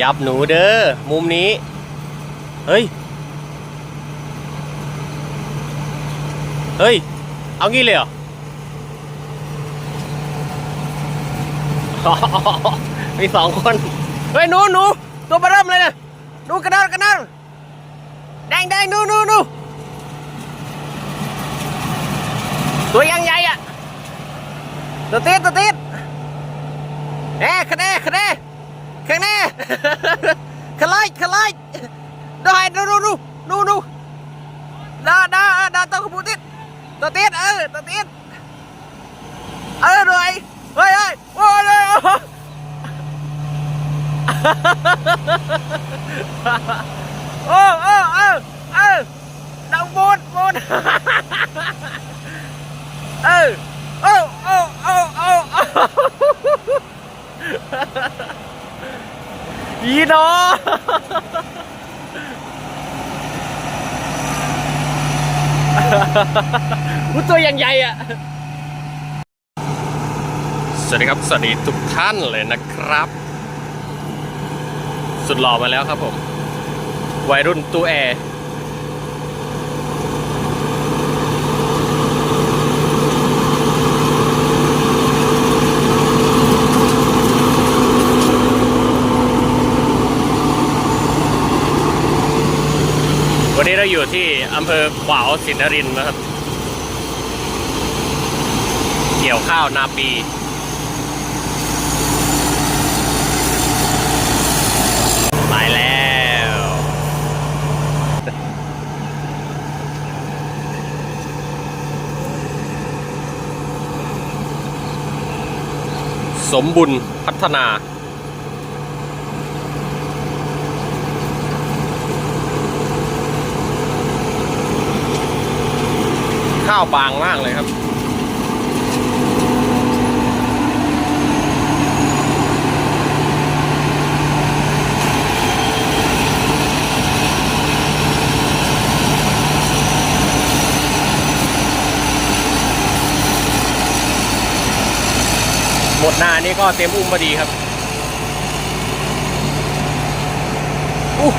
จับหนูเด้อ มุมนี้ เฮ้ย เฮ้ย เอางี้เลยเหรอมีสองคน เฮ้ยหนูหนูตัวประเริ่มเลยนะหนูกระดานกระดานแดงแดงหนูหนูหนูตัวยังใหญ่อะตัวติดตัวติดเอ๊ะคะแนนคะแนน คะแนนขลายขลายได้ดูดูดูดูดูดาดาดาตัวขบูติดตัวติดเอ อีนอหุ้ตัวอย่างใหญ่อะสวัสดีครับ สวัสดีทุกท่านเลยนะครับ สุดหล่อมาแล้วครับผม วัยรุ่นตู้แอร์ วันนี้เราอยู่ที่อำเภอขวาวสินนรินนะครับ เกี่ยวข้าวนาปีไปแล้ว สมบุญพัฒนา ข้าวบางมากเลยครับ หมดหน้านี่ก็เต็มอุ้มพอดีครับอู้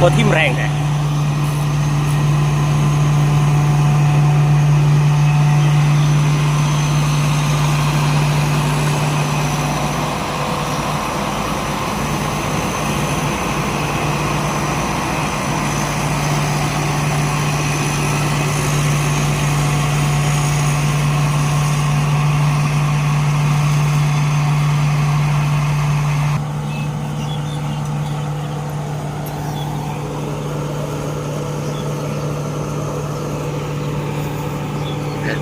ตัวทิ่มแรงแท้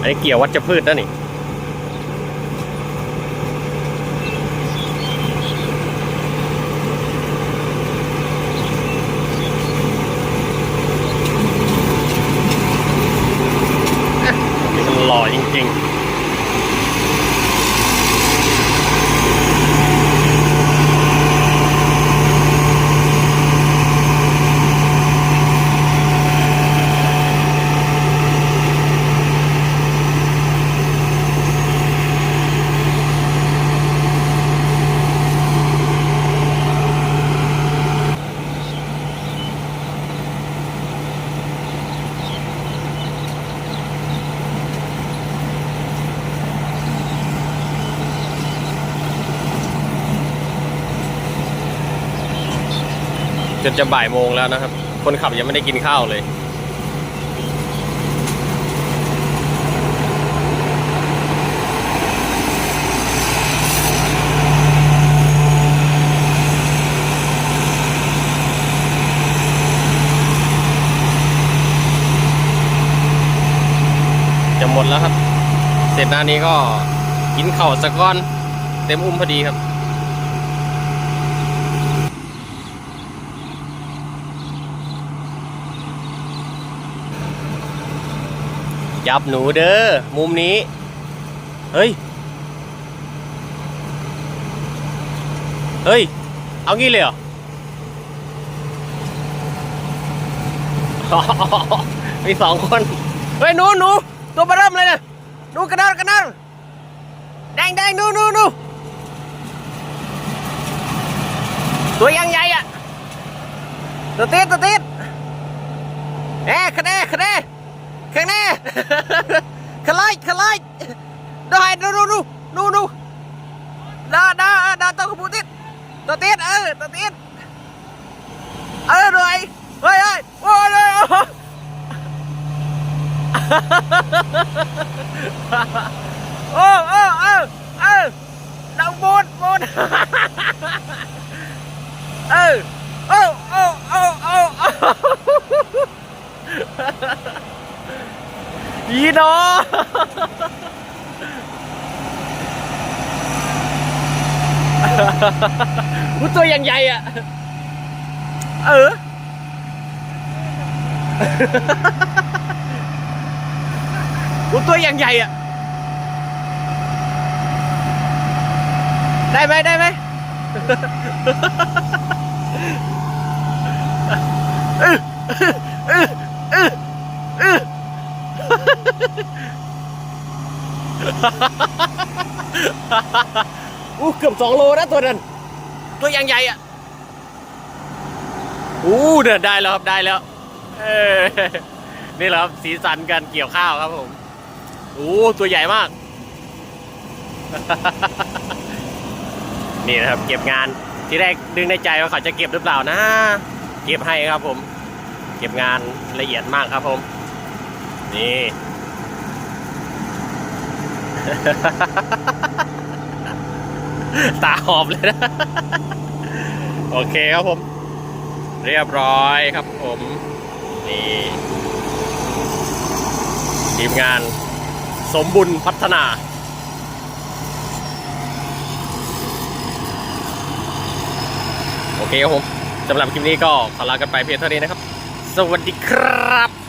อันนี้เกี่ยววัชพืชนะนี่นี่ จนจะบ่ายโมงแล้วนะครับ คนขับยังไม่ได้กินข้าวเลยจะหมดแล้วครับ เสร็จหน้านี้ก็กินข้าวสักก้อน เต็มอุ้มพอดีครับ จับหนูเด้อ มุมนี้ เฮ้ย เฮ้ย เอางี้เลยเหรอ มีสองคน เฮ้ย หนูหนูตัวประเริ่มเลยนะหนูกระดานกระดานแดงแดงนู่นนู่นนู่นตัวยังใหญ่อะตัวติดตัวติดเอ๊ะคะแนนคะแนนคะแนน ขลายขลายได้ดูดูดูดูดูดาดาดาตัวขบุติดตัวติดเออตัวติดเออ อ้ยเลยโอ้โอ้เออเออเราบดบดเออโอ้โอ้โอ้โอ้โอ้ยีโนอู้ตัวยังใหญ่อะ เอออู้ตัวยังใหญ่อะ ได้ไหมได้ไหมอู้เกือบสองโลนะตัวนั้นตัวยังใหญ่อะอู้เดินได้แล้วครับได้แล้วเออนี่แหละครับสีสันการเกี่ยวข้าวครับผมอู้ตัวใหญ่มาก นี่นะครับ เก็บงานที่แรกดึงในใจว่าเขาจะเก็บหรือเปล่านะ เก็บให้ครับผม เก็บงานละเอียดมากครับผม นี่ ตาหอบเลยนะ โอเคครับผม เรียบร้อยครับผม นี่ทีมงานสมบุญพัฒนา โอเคครับผมสำหรับคลิปนี้ก็ขอลากันไปเพียงเท่านี้นะครับ สวัสดีครับ